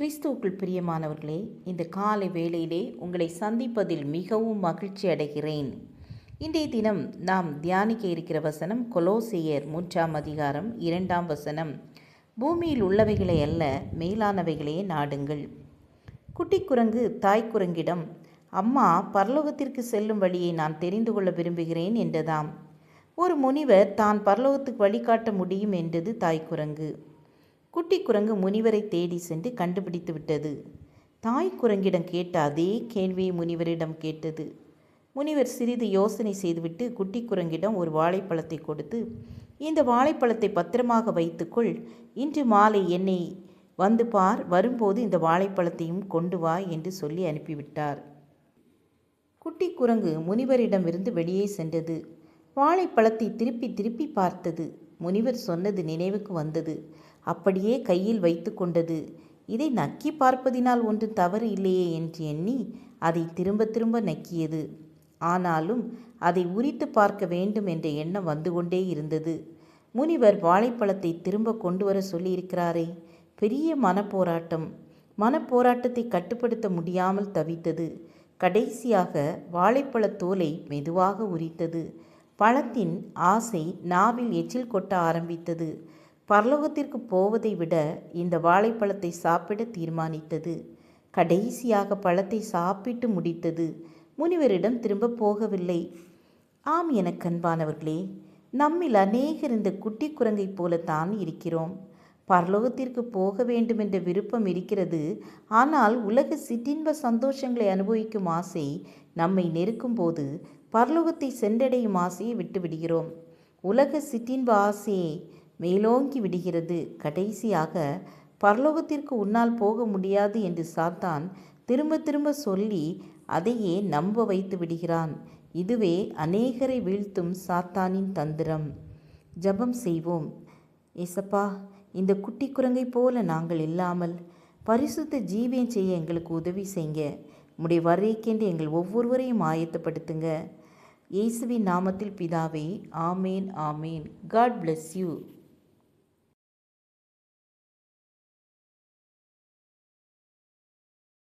கிறிஸ்துவுக்குள் பிரியமானவர்களே இந்த காலை வேளையிலே உங்களை சந்திப்பதில் மிகவும் மகிழ்ச்சி அடைகிறேன். இன்றைய தினம் நாம் தியானிக்க இருக்கிற வசனம் கொலோசியர் மூன்றாம் அதிகாரம் இரண்டாம் வசனம். பூமியில் உள்ளவைகளை அல்ல மேலானவைகளே நாடுங்கள். குட்டி குரங்கு தாய் குரங்கிடம் அம்மா பரலோகத்திற்கு செல்லும் வழியை நான் தெரிந்து கொள்ள விரும்புகிறேன் என்றதாம். ஒரு முனிவர் தான் பரலோகத்துக்கு வழிகாட்ட முடியும் என்றது தாய் குரங்கு. குட்டி குரங்கு முனிவரை தேடி சென்று கண்டுபிடித்து விட்டது. தாய் குரங்கிடம் கேட்ட அதே கேள்வியை முனிவரிடம் கேட்டது. முனிவர் சிறிது யோசனை செய்துவிட்டு குட்டி குரங்கிடம் ஒரு வாழைப்பழத்தை கொடுத்து இந்த வாழைப்பழத்தை பத்திரமாக வைத்துக்கொள். இன்று மாலை என்னை வந்து பார். வரும்போது இந்த வாழைப்பழத்தையும் கொண்டு வா என்று சொல்லி அனுப்பிவிட்டார். குட்டி குரங்கு முனிவரிடமிருந்து வெளியே சென்றது. வாழைப்பழத்தை திருப்பி திருப்பி பார்த்தது. முனிவர் சொன்னது நினைவுக்கு வந்தது. அப்படியே கையில் வைத்து கொண்டது. இதை நக்கி பார்ப்பதினால் ஒன்று தவறு இல்லையே என்று எண்ணி அதை திரும்ப திரும்ப நக்கியது. ஆனாலும் அதை உரித்து பார்க்க வேண்டும் என்ற எண்ணம் வந்து கொண்டே இருந்தது. முனிவர் வாழைப்பழத்தை திரும்ப கொண்டு வர சொல்லியிருக்கிறாரே பெரிய மனப்போராட்டம். மனப்போராட்டத்தை கட்டுப்படுத்த முடியாமல் தவித்தது. கடைசியாக வாழைப்பழத் தோலை மெதுவாக உரித்தது. பழத்தின் ஆசை நாவில் எச்சில் கொட்ட ஆரம்பித்தது. பரலோகத்திற்கு போவதை விட இந்த வாழைப்பழத்தை சாப்பிட தீர்மானித்தது. கடைசியாக பழத்தை சாப்பிட்டு முடித்தது. முனிவரிடம் திரும்ப போகவில்லை. ஆம் என கண்பானவர்களே நம்மில் அநேகர் இந்த குட்டி குரங்கைப் போலத்தான் இருக்கிறோம். பரலோகத்திற்கு போக வேண்டும் என்ற விருப்பம் இருக்கிறது. ஆனால் உலக சிற்றின்ப சந்தோஷங்களை அனுபவிக்கும் ஆசை நம்மை நெருக்கும்போது பரலோகத்தை சென்றடையும் ஆசையை விட்டுவிடுகிறோம். உலக சிற்றின்ப ஆசையை மேலோங்கி விடுகிறது. கடைசியாக பரலோகத்திற்கு உன்னால் போக முடியாது என்று சாத்தான் திரும்ப திரும்ப சொல்லி அதையே நம்ப வைத்து விடுகிறான். இதுவே அநேகரை வீழ்த்தும் சாத்தானின் தந்திரம். ஜபம் செய்வோம். ஏசப்பா இந்த குட்டி குரங்கை போல நாங்கள் இல்லாமல் பரிசுத்த ஜீவியம் செய்ய எங்களுக்கு உதவி செய்யுங்க. உடைய வரைக்கென்று எங்கள் ஒவ்வொருவரையும் ஆயத்தப்படுத்துங்க. இயேசுவின் நாமத்தில் பிதாவே ஆமேன் ஆமேன். God bless you